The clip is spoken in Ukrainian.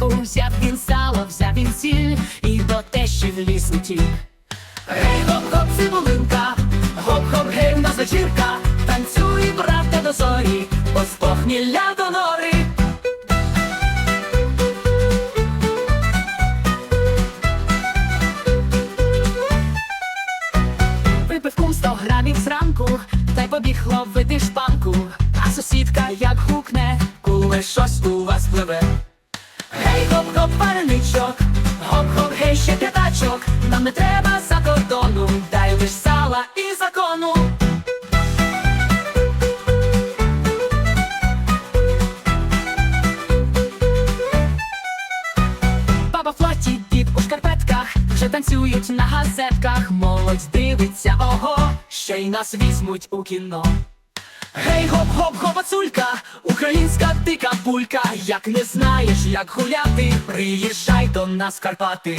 річку, взяв він сало, взяв він сіль і до тещі в ліс утік. Гей, гоп-гоп, цибулинка, хоп-хоп, гей, на зачірка, танцюй, брата, до зорі, бо з до нори. Випив кум сто грамів зранку, та й побіг ловити шпанку, а сусідка як гукне, коли щось у вас пливе. Гей, гоп-гоп, пареничок, гоп-гоп, гей, ще п'ятачок, нам не треба за кордону, дай лиш сала і закону. Баба в платі, дід у шкарпетках, вже танцюють на газетках, молодь дивиться, ого, ще й нас візьмуть у кіно. Гей, гоп-гоп, гопацулька, українська дика булька, як не знаєш, як гуляти, приїжджай до нас Карпати.